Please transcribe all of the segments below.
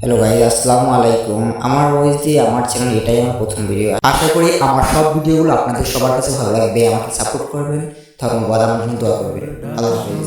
Hello ভাই আসসালামু আলাইকুম আমার ওয়েস দিয়ে আমার চ্যানেল এটাই আমার প্রথম ভিডিও আশা করি আমার সব ভিডিওগুলো আপনাদের সবার কাছে ভালো লাগবে আমাকে সাপোর্ট করবেন। তখন বাদাম দোয়া করবেন। আল্লাহ হাফিজ।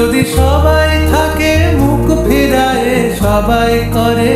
যদি সবাই থাকে মুখ ফেরায় সবাই করে